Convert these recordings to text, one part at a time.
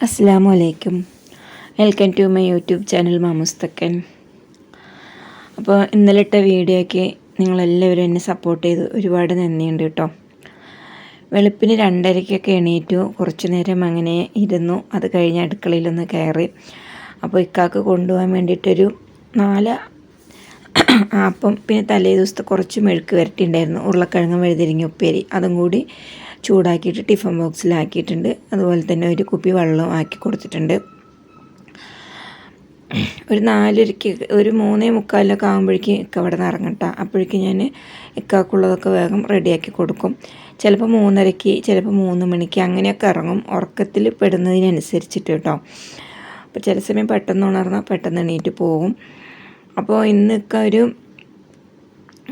അസ്സാം വലൈക്കും welcome to my YouTube channel മാമുസ്തക്കൻ അപ്പോൾ ഇന്നലെ ഇട്ട വീഡിയോയ്ക്ക് നിങ്ങളെല്ലാവരും എന്നെ സപ്പോർട്ട് ചെയ്ത് ഒരുപാട് നന്ദിയുണ്ട് കേട്ടോ. വെളുപ്പിന് രണ്ടരയ്ക്കൊക്കെ എണീറ്റു കുറച്ച് നേരം അങ്ങനെ ഇരുന്നു അത് കഴിഞ്ഞ് അടുക്കളയിലൊന്ന് കയറി. അപ്പോൾ ഇക്കാക്ക് കൊണ്ടുപോകാൻ വേണ്ടിയിട്ടൊരു നാല് അപ്പം പിന്നെ തലേ ദിവസത്തെ കുറച്ച് മെഴുക്ക് വരട്ടിണ്ടായിരുന്നു ഉരുളക്കിഴങ്ങ് വഴുതിരിങ്ങ ഉപ്പേരി അതും കൂടി ചൂടാക്കിയിട്ട് ടിഫിൻ ബോക്സിലാക്കിയിട്ടുണ്ട്. അതുപോലെ തന്നെ ഒരു കുപ്പി വെള്ളം ആക്കി കൊടുത്തിട്ടുണ്ട്. ഒരു നാലരയ്ക്ക് ഒരു മൂന്നേ മുക്കാലിലൊക്കെ ആകുമ്പോഴേക്കും ഇക്ക അവിടെ നിന്ന് ഇറങ്ങട്ട അപ്പോഴേക്കും ഞാൻ ഇക്കാക്കുള്ളതൊക്കെ വേഗം റെഡിയാക്കി കൊടുക്കും. ചിലപ്പോൾ മൂന്നരയ്ക്ക് ചിലപ്പോൾ മൂന്ന് മണിക്ക് അങ്ങനെയൊക്കെ ഇറങ്ങും. ഉറക്കത്തിൽ പെടുന്നതിനനുസരിച്ചിട്ട് കേട്ടോ അപ്പോൾ ചില സമയം പെട്ടെന്ന് ഉണർന്നാൽ പെട്ടെന്ന് എണീറ്റ് പോകും. അപ്പോൾ ഇന്നൊക്കെ ഒരു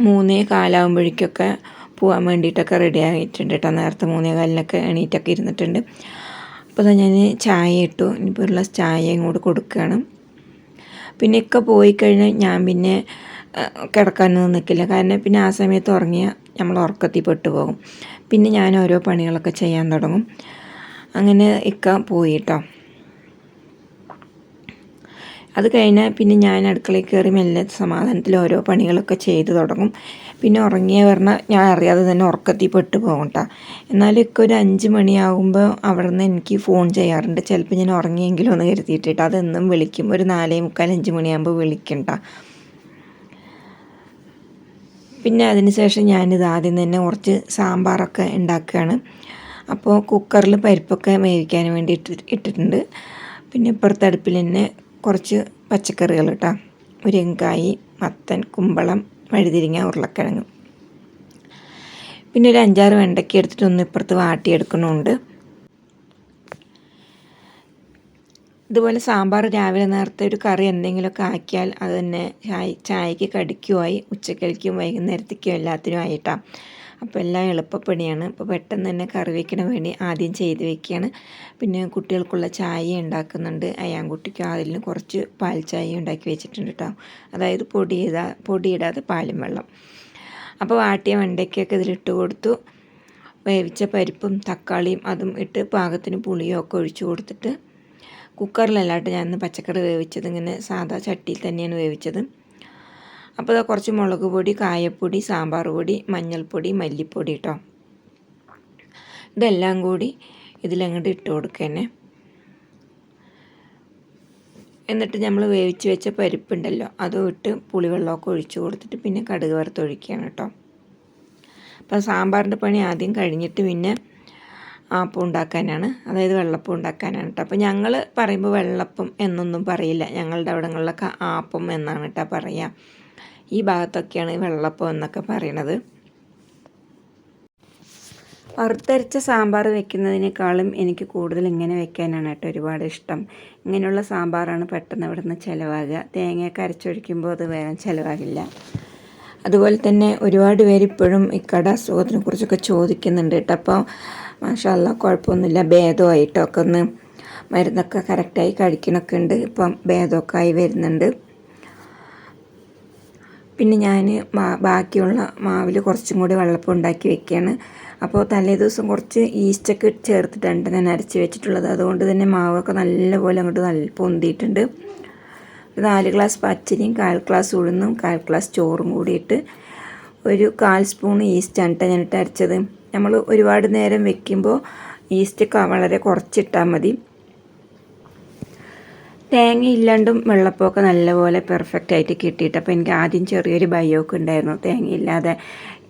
മൂന്നേ കാലാകുമ്പോഴേക്കൊക്കെ പോകാൻ വേണ്ടിയിട്ടൊക്കെ റെഡി ആയിട്ടുണ്ട് കേട്ടോ നേരത്തെ മൂന്നേ കാലിനൊക്കെ എണീറ്റൊക്കെ ഇരുന്നിട്ടുണ്ട്. അപ്പോൾ ഞാൻ ചായ ഇട്ടു. ഇനിയിപ്പോൾ ഉള്ള ചായയും ഇങ്ങോട്ട് കൊടുക്കുകയാണ് പിന്നെ ഒക്കെ പോയി കഴിഞ്ഞാൽ ഞാൻ പിന്നെ കിടക്കാനൊന്നും നിൽക്കില്ല കാരണം പിന്നെ ആ സമയത്ത് ഉറങ്ങിയാൽ നമ്മൾ ഉറക്കത്തിൽ പെട്ടു പോകും. പിന്നെ ഞാൻ ഓരോ പണികളൊക്കെ ചെയ്യാൻ തുടങ്ങും. അങ്ങനെ ഇക്ക പോയി കേട്ടോ അത് കഴിഞ്ഞാൽ പിന്നെ ഞാൻ അടുക്കളയിൽ കയറി മെല്ലെ സമാധാനത്തിൽ ഓരോ പണികളൊക്കെ ചെയ്തു തുടങ്ങും. പിന്നെ ഉറങ്ങിയ പറഞ്ഞാൽ ഞാൻ അറിയാതെ തന്നെ ഉറക്കത്തിൽ പെട്ട് പോകും കേട്ടോ എന്നാലും ഒക്കെ ഒരു അഞ്ച് മണിയാകുമ്പോൾ അവിടെ നിന്ന് എനിക്ക് ഫോൺ ചെയ്യാറുണ്ട്. ചിലപ്പോൾ ഞാൻ ഉറങ്ങിയെങ്കിലും ഒന്ന് കരുതിയിട്ടിട്ട്. അതെന്നും വിളിക്കും. ഒരു നാലേ മുക്കാൽ അഞ്ച് മണിയാകുമ്പോൾ വിളിക്കണ്ട. പിന്നെ അതിന് ശേഷം ഞാനിത് ആദ്യം തന്നെ കുറച്ച് സാമ്പാറൊക്കെ ഉണ്ടാക്കുകയാണ്. അപ്പോൾ കുക്കറിൽ പരിപ്പൊക്കെ വേവിക്കാൻ വേണ്ടി ഇട്ടിട്ടുണ്ട്. പിന്നെ ഇപ്പുറത്തെ അടുപ്പിൽ തന്നെ കുറച്ച് പച്ചക്കറികൾ കേട്ടോ മുരിങ്ങക്കായി മത്തൻ കുമ്പളം വഴുതിരിങ്ങ ഉരുളക്കിഴങ്ങ്. പിന്നെ ഒരു അഞ്ചാറ് വെണ്ടയ്ക്ക എടുത്തിട്ട് ഒന്ന് ഇപ്പുറത്ത് വാട്ടിയെടുക്കണമുണ്ട് ഇതുപോലെ സാമ്പാർ രാവിലെ നേരത്തെ ഒരു കറി എന്തെങ്കിലുമൊക്കെ ആക്കിയാൽ അത് തന്നെ ചായ ചായക്ക് കടിക്കുമായി ഉച്ചക്കലിക്കും വൈകുന്നേരത്തേക്കും എല്ലാത്തിനും ആയിട്ടാണ് അപ്പോൾ എല്ലാം എളുപ്പപ്പണിയാണ്. അപ്പോൾ പെട്ടെന്ന് തന്നെ കറി വയ്ക്കണ വേണ്ടി ആദ്യം ചെയ്ത് വെക്കുകയാണ് പിന്നെ കുട്ടികൾക്കുള്ള ചായ ഉണ്ടാക്കുന്നുണ്ട്. അയാൻകുട്ടിക്ക് അതിന് കുറച്ച് പാൽ ചായ ഉണ്ടാക്കി വെച്ചിട്ടുണ്ട് കേട്ടോ അതായത് പൊടി ഇടാ പൊടിയിടാതെ പാലും വെള്ളം. അപ്പോൾ വാട്ടിയ വെണ്ടയ്ക്കൊക്കെ ഇതിലിട്ട് കൊടുത്തു. വേവിച്ച പരിപ്പും തക്കാളിയും അതും ഇട്ട് പാകത്തിന് പുളിയും ഒക്കെ ഒഴിച്ചു കൊടുത്തിട്ട് കുക്കറിലല്ലാട്ട് ഞാൻ പച്ചക്കറി വേവിച്ചത് ഇങ്ങനെ സാധാ ചട്ടിയിൽ തന്നെയാണ് വേവിച്ചത്. അപ്പോൾ കുറച്ച് മുളക് പൊടി കായപ്പൊടി സാമ്പാർ പൊടി മഞ്ഞൾപ്പൊടി മല്ലിപ്പൊടി കേട്ടോ ഇതെല്ലാം കൂടി ഇതിലങ്ങോട്ട് ഇട്ട് കൊടുക്കേനെ എന്നിട്ട് നമ്മൾ വേവിച്ച് വെച്ച പരിപ്പുണ്ടല്ലോ അതും ഇട്ട് പുളിവെള്ളമൊക്കെ ഒഴിച്ച് കൊടുത്തിട്ട് പിന്നെ കടുക് വറുത്തൊഴിക്കുകയാണ് കേട്ടോ അപ്പോൾ സാമ്പാറിന്റെ പണി ആദ്യം കഴിഞ്ഞിട്ട് പിന്നെ ആപ്പം ഉണ്ടാക്കാനാണ് അതായത് വെള്ളപ്പം ഉണ്ടാക്കാനാണ് കേട്ടോ അപ്പോൾ ഞങ്ങൾ പറയുമ്പോൾ വെള്ളപ്പം എന്നൊന്നും പറയില്ല ഞങ്ങളുടെ അവിടങ്ങളിലൊക്കെ ആപ്പം എന്നാണ് കേട്ടോ പറയുക ഈ ഭാഗത്തൊക്കെയാണ് വെള്ളപ്പം എന്നൊക്കെ പറയണത്. വറുത്തരച്ച സാമ്പാർ വെക്കുന്നതിനേക്കാളും എനിക്ക് കൂടുതൽ ഇങ്ങനെ വെക്കാനാണ് കേട്ടോ ഒരുപാട് ഇഷ്ടം. ഇങ്ങനെയുള്ള സാമ്പാറാണ് പെട്ടെന്ന് ഇവിടെ നിന്ന് ചിലവാകുക. തേങ്ങയൊക്കെ അരച്ചൊഴിക്കുമ്പോൾ അത് വേഗം ചിലവാകില്ല. അതുപോലെ തന്നെ ഒരുപാട് പേര് ഇപ്പോഴും ഇക്കട അസുഖത്തിനെ കുറിച്ചൊക്കെ ചോദിക്കുന്നുണ്ട് കേട്ടോ. അപ്പോൾ മാഷല്ല കുഴപ്പമൊന്നുമില്ല. ഭേദമായിട്ടൊക്കെ ഒന്ന് മരുന്നൊക്കെ കറക്റ്റായി കഴിക്കണമൊക്കെ ഉണ്ട്. ഇപ്പം ഭേദമൊക്കെ ആയി വരുന്നുണ്ട്. പിന്നെ ഞാൻ ബാക്കിയുള്ള മാവിൽ കുറച്ചും കൂടി വെള്ളപ്പം ഉണ്ടാക്കി വെക്കുകയാണ് അപ്പോൾ തലേ ദിവസം കുറച്ച് ഈസ്റ്റൊക്കെ ചേർത്തിട്ടുണ്ട് ഞാൻ അരച്ച് വെച്ചിട്ടുള്ളത്. അതുകൊണ്ട് തന്നെ മാവൊക്കെ നല്ലപോലെ അങ്ങോട്ട് നല്ല പൊന്തിയിട്ടുണ്ട്. നാല് ഗ്ലാസ് പച്ചരിയും കാൽ ഗ്ലാസ് ഉഴുന്നും കാൽ ഗ്ലാസ് ചോറും കൂടിയിട്ട് ഒരു കാൽ സ്പൂൺ ഈസ്റ്റാണ് കേട്ടോ ഞാനിട്ട് അരച്ചത്. നമ്മൾ ഒരുപാട് നേരം വെക്കുമ്പോൾ ഈസ്റ്റൊക്കെ വളരെ കുറച്ചിട്ടാൽ മതി. തേങ്ങ ഇല്ലാണ്ടും വെള്ളപ്പൊക്കെ നല്ലപോലെ പെർഫെക്റ്റ് ആയിട്ട് കിട്ടിയിട്ട് അപ്പോൾ എനിക്ക് ആദ്യം ചെറിയൊരു ഭയമൊക്കെ ഉണ്ടായിരുന്നു. തേങ്ങയില്ലാതെ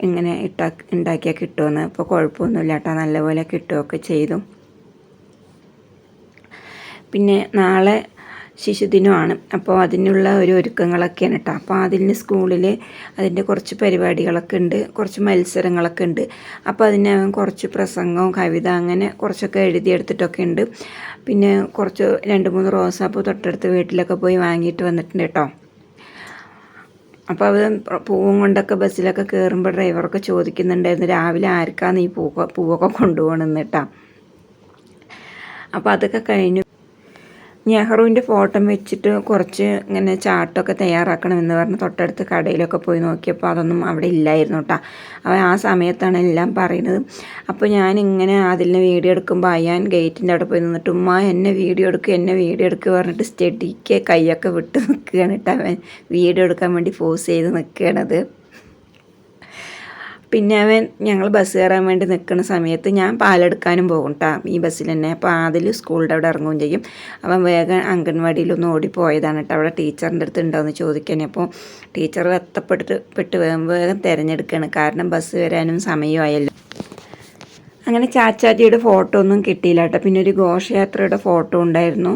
ഇങ്ങനെ ഇട്ടാ ഉണ്ടാക്കിയാൽ കിട്ടുമെന്ന് അപ്പോൾ കുഴപ്പമൊന്നുമില്ല കേട്ടോ. നല്ലപോലെ കിട്ടുകയൊക്കെ ചെയ്തു. പിന്നെ നാളെ ശിശുദിനമാണ്. അപ്പോൾ അതിനുള്ള ഒരു ഒരുക്കങ്ങളൊക്കെയാണ് കേട്ടോ. അപ്പോൾ അതിന് സ്കൂളിൽ അതിന്റെ കുറച്ച് പരിപാടികളൊക്കെ ഉണ്ട്. കുറച്ച് മത്സരങ്ങളൊക്കെ ഉണ്ട്. അപ്പോൾ അതിന് കുറച്ച് പ്രസംഗവും കവിത അങ്ങനെ കുറച്ചൊക്കെ എഴുതിയെടുത്തിട്ടൊക്കെ ഉണ്ട്. പിന്നെ കുറച്ച് രണ്ട് മൂന്ന് റോസാപ്പൂ തൊട്ടടുത്ത് വീട്ടിലൊക്കെ പോയി വാങ്ങിയിട്ട് വന്നിട്ടുണ്ട് കേട്ടോ. അപ്പോൾ അത് പൂവും കൊണ്ടൊക്കെ ബസ്സിലൊക്കെ കയറുമ്പോൾ ഡ്രൈവറൊക്കെ ചോദിക്കുന്നുണ്ടായിരുന്നു രാവിലെ ആർക്കാണ് ഈ പൂവൊക്കെ പൂവൊക്കെ കൊണ്ടുപോകണമെന്ന് കേട്ടോ. അപ്പോൾ അതൊക്കെ കഴിഞ്ഞു. നെഹ്റുവിന്റെ ഫോട്ടോ വെച്ചിട്ട് കുറച്ച് ഇങ്ങനെ ചാർട്ടൊക്കെ തയ്യാറാക്കണമെന്ന് പറഞ്ഞ് തൊട്ടടുത്ത് കടയിലൊക്കെ പോയി നോക്കിയപ്പോൾ അതൊന്നും അവിടെ ഇല്ലായിരുന്നു കേട്ടോ അവൻ ആ സമയത്താണ് എല്ലാം പറയുന്നത്. അപ്പോൾ ഞാനിങ്ങനെ അതിൽ വീഡിയോ എടുക്കുമ്പോൾ അയാൻ ഗേറ്റിന്റെ അവിടെ പോയി നിന്നിട്ട് ഉമ്മ എന്നെ വീഡിയോ എടുക്കുക എന്നെ വീഡിയോ എടുക്കുക പറഞ്ഞിട്ട് സ്റ്റഡിക്ക് കൈയൊക്കെ വിട്ട് നിൽക്കുകയാണ് കേട്ടോ അവൻ. വീഡിയോ എടുക്കാൻ വേണ്ടി ഫോഴ്സ് ചെയ്ത് നിൽക്കുകയാണത് പിന്നെ അവൻ ഞങ്ങൾ ബസ് കയറാൻ വേണ്ടി നിൽക്കുന്ന സമയത്ത് ഞാൻ പാലെടുക്കാനും പോകും കേട്ടോ ഈ ബസ്സിൽ തന്നെ. അപ്പോൾ അതിൽ സ്കൂളിന്റെ അവിടെ ഇറങ്ങുകയും ചെയ്യും. അവൻ വേഗം അംഗൻവാടിയിലൊന്ന് ഓടിപ്പോയതാണ് കേട്ടോ അവിടെ ടീച്ചറിന്റെ അടുത്ത് ഉണ്ടോയെന്ന് ചോദിക്കാൻ. അപ്പോൾ ടീച്ചർ വെത്തപ്പെട്ടിട്ട് പെട്ട് വേഗം വേഗം തിരഞ്ഞെടുക്കുകയാണ് കാരണം ബസ് വരാനും സമയമായല്ലോ അങ്ങനെ ചാച്ചാജിയുടെ ഫോട്ടോ ഒന്നും കിട്ടിയില്ല കേട്ടോ പിന്നെ ഒരു ഘോഷയാത്രയുടെ ഫോട്ടോ ഉണ്ടായിരുന്നു.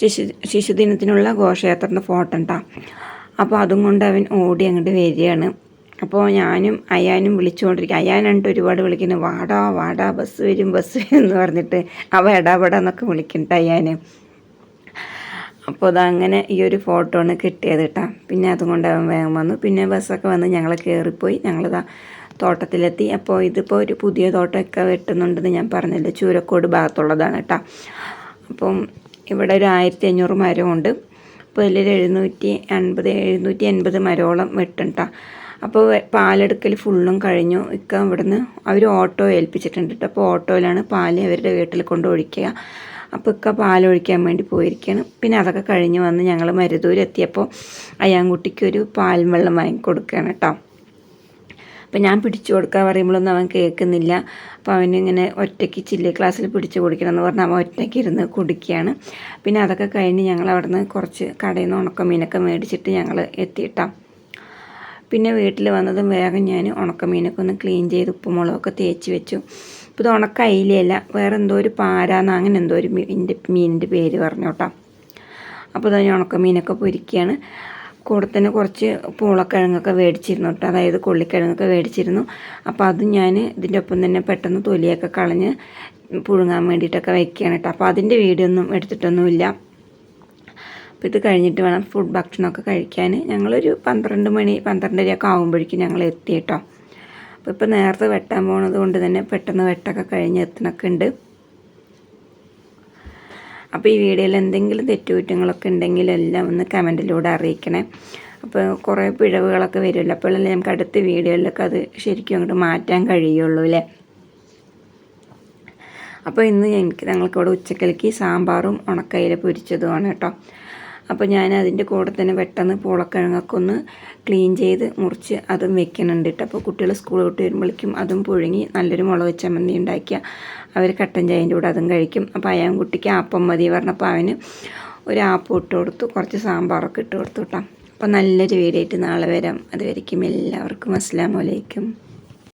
ശിശു ശിശുദിനത്തിനുള്ള ഘോഷയാത്രയുടെ ഫോട്ടോ ഉണ്ടാ അപ്പോൾ അതും കൊണ്ട് അവൻ ഓടി അങ്ങോട്ട് വരികയാണ്. അപ്പോൾ ഞാനും അയാനും വിളിച്ചുകൊണ്ടിരിക്കും. അയാനുണ്ട് ഒരുപാട് വിളിക്കുന്നു. വാടാ വാടാ ബസ് വരും ബസ് വരും എന്ന് പറഞ്ഞിട്ട് അവ എടാപെടാ എന്നൊക്കെ വിളിക്കണ്ട അയാന്. അപ്പോൾ അതങ്ങനെ ഈ ഒരു ഫോട്ടോ ആണ് കിട്ടിയത് കേട്ടോ. പിന്നെ അതുകൊണ്ട് അവൻ വേഗം വന്നു. പിന്നെ ബസ്സൊക്കെ വന്ന് ഞങ്ങൾ കയറിപ്പോയി. ഞങ്ങളിതാ തോട്ടത്തിലെത്തി. അപ്പോൾ ഇതിപ്പോൾ ഒരു പുതിയ തോട്ടമൊക്കെ വെട്ടുന്നുണ്ടെന്ന് ഞാൻ പറഞ്ഞില്ല. ചൂരക്കോട് ഭാഗത്തുള്ളതാണ് കേട്ടോ. അപ്പം ഇവിടെ ഒരു ആയിരത്തി അഞ്ഞൂറ് മരമുണ്ട്. അപ്പോൾ അതിലൊരു എഴുന്നൂറ്റി അൻപത് എഴുന്നൂറ്റി എൺപത് മരമോളം വെട്ടും അപ്പോൾ പാലെടുക്കൽ ഫുള്ളും കഴിഞ്ഞു. ഇക്ക ഇവിടുന്ന് അവർ ഓട്ടോ ഏൽപ്പിച്ചിട്ടുണ്ട് കേട്ടോ അപ്പോൾ ഓട്ടോയിലാണ് പാൽ അവരുടെ വീട്ടിൽ കൊണ്ട് ഒഴിക്കുക. അപ്പോൾ ഇക്ക പാലൊഴിക്കാൻ വേണ്ടി പോയിരിക്കുകയാണ് പിന്നെ അതൊക്കെ കഴിഞ്ഞ് വന്ന് ഞങ്ങൾ മരുതൂരെത്തിയപ്പോൾ അയ്യാൻകുട്ടിക്ക് ഒരു പാൽ വെള്ളം വാങ്ങി കൊടുക്കുകയാണ് കേട്ടോ അപ്പം ഞാൻ പിടിച്ചു കൊടുക്കാൻ പറയുമ്പോഴൊന്നും അവൻ കേൾക്കുന്നില്ല. അപ്പോൾ അവനിങ്ങനെ ഒറ്റയ്ക്ക് ചില്ലി ക്ലാസ്സിൽ പിടിച്ചു കുടിക്കണം എന്ന് പറഞ്ഞാൽ അവൻ ഒറ്റയ്ക്ക് ഇരുന്ന് കുടിക്കുകയാണ്. പിന്നെ അതൊക്കെ കഴിഞ്ഞ് ഞങ്ങൾ അവിടുന്ന് കുറച്ച് കടയിൽ നിന്ന് ഉണക്കമീനൊക്കെ മേടിച്ചിട്ട് ഞങ്ങൾ എത്തിയിട്ടാം. പിന്നെ വീട്ടിൽ വന്നതും വേഗം ഞാൻ ഉണക്കമീനൊക്കെ ഒന്ന് ക്ലീൻ ചെയ്ത് ഉപ്പുമുളകൊക്കെ തേച്ച് വെച്ചു. ഇപ്പോൾ ഇത് ഉണക്ക അയിലയല്ല വേറെ എന്തോ ഒരു പാരാന്ന് അങ്ങനെ എന്തോ ഒരു മീനിന്റെ മീനിന്റെ പേര് പറഞ്ഞു കേട്ടോ അപ്പോൾ ഇതാ ഞാൻ ഉണക്കമീനൊക്കെ പൊരിക്കുകയാണ് കൂടെ തന്നെ കുറച്ച് പൂളക്കിഴങ്ങൊക്കെ മേടിച്ചിരുന്നു കേട്ടോ അതായത് കൊള്ളിക്കിഴങ്ങൊക്കെ മേടിച്ചിരുന്നു അപ്പോൾ അത് ഞാൻ ഇതിന്റെ ഒപ്പം തന്നെ പെട്ടെന്ന് തൊലിയൊക്കെ കളഞ്ഞ് പുഴുങ്ങാൻ വേണ്ടിയിട്ടൊക്കെ വയ്ക്കുകയാണ് കേട്ടോ. അപ്പോൾ അതിന്റെ വീഡിയോ ഒന്നും എടുത്തിട്ടൊന്നുമില്ല. അപ്പോൾ ഇത് കഴിഞ്ഞിട്ട് വേണം ഫുഡ് ഭക്ഷണമൊക്കെ കഴിക്കാൻ ഞങ്ങളൊരു പന്ത്രണ്ട് മണി പന്ത്രണ്ടരയൊക്കെ ആകുമ്പോഴേക്കും ഞങ്ങൾ എത്തി കേട്ടോ. അപ്പോൾ ഇപ്പോൾ നേരത്തെ വെട്ടാൻ പോണത് കൊണ്ട് തന്നെ പെട്ടെന്ന് വെട്ടൊക്കെ കഴിഞ്ഞ് എത്തണൊക്കെ ഉണ്ട്. അപ്പോൾ ഈ വീഡിയോയിൽ എന്തെങ്കിലും തെറ്റുകുറ്റങ്ങളൊക്കെ ഉണ്ടെങ്കിൽ എല്ലാം ഒന്ന് കമന്റിലൂടെ അറിയിക്കണേ. അപ്പോൾ കുറേ പിഴവുകളൊക്കെ വരുമല്ലോ. അപ്പോഴല്ലേ നമുക്ക് അടുത്ത വീഡിയോയിലൊക്കെ അത് ശരിക്കും അങ്ങോട്ട് മാറ്റാൻ കഴിയുള്ളൂ അല്ലേ? അപ്പോൾ ഇന്ന് എനിക്ക് ഞങ്ങൾക്ക് ഇവിടെ ഉച്ചക്കലേക്ക് സാമ്പാറും ഉണക്കയില പൊരിച്ചതുമാണ് കേട്ടോ. അപ്പോൾ ഞാൻ അതിന്റെ കൂടെ തന്നെ പെട്ടെന്ന് പൂളക്കിഴങ്ങൊക്കെ ഒന്ന് ക്ലീൻ ചെയ്ത് മുറിച്ച് അതും വെക്കുന്നുണ്ട് കേട്ടോ അപ്പോൾ കുട്ടികൾ സ്കൂൾ വിട്ട് വരുമ്പോഴേക്കും അതും പുഴുങ്ങി നല്ലൊരു മുളക് ചമ്മന്തി ഉണ്ടാക്കിയ അവർ കട്ടൻ ചായന്റെ കൂടെ അതും കഴിക്കും. അപ്പോൾ അയാൻ കുട്ടിക്ക് ആപ്പം മതി പറഞ്ഞപ്പോൾ അവന് ഒരു ആപ്പം ഇട്ട് കൊടുത്തു. കുറച്ച് സാമ്പാറൊക്കെ ഇട്ട് കൊടുത്തു കേട്ടോ അപ്പോൾ നല്ലൊരു വീഡിയോ ആയിട്ട് നാളെ വരാം. അതുവരയ്ക്കും എല്ലാവർക്കും അസ്സാം വലൈക്കും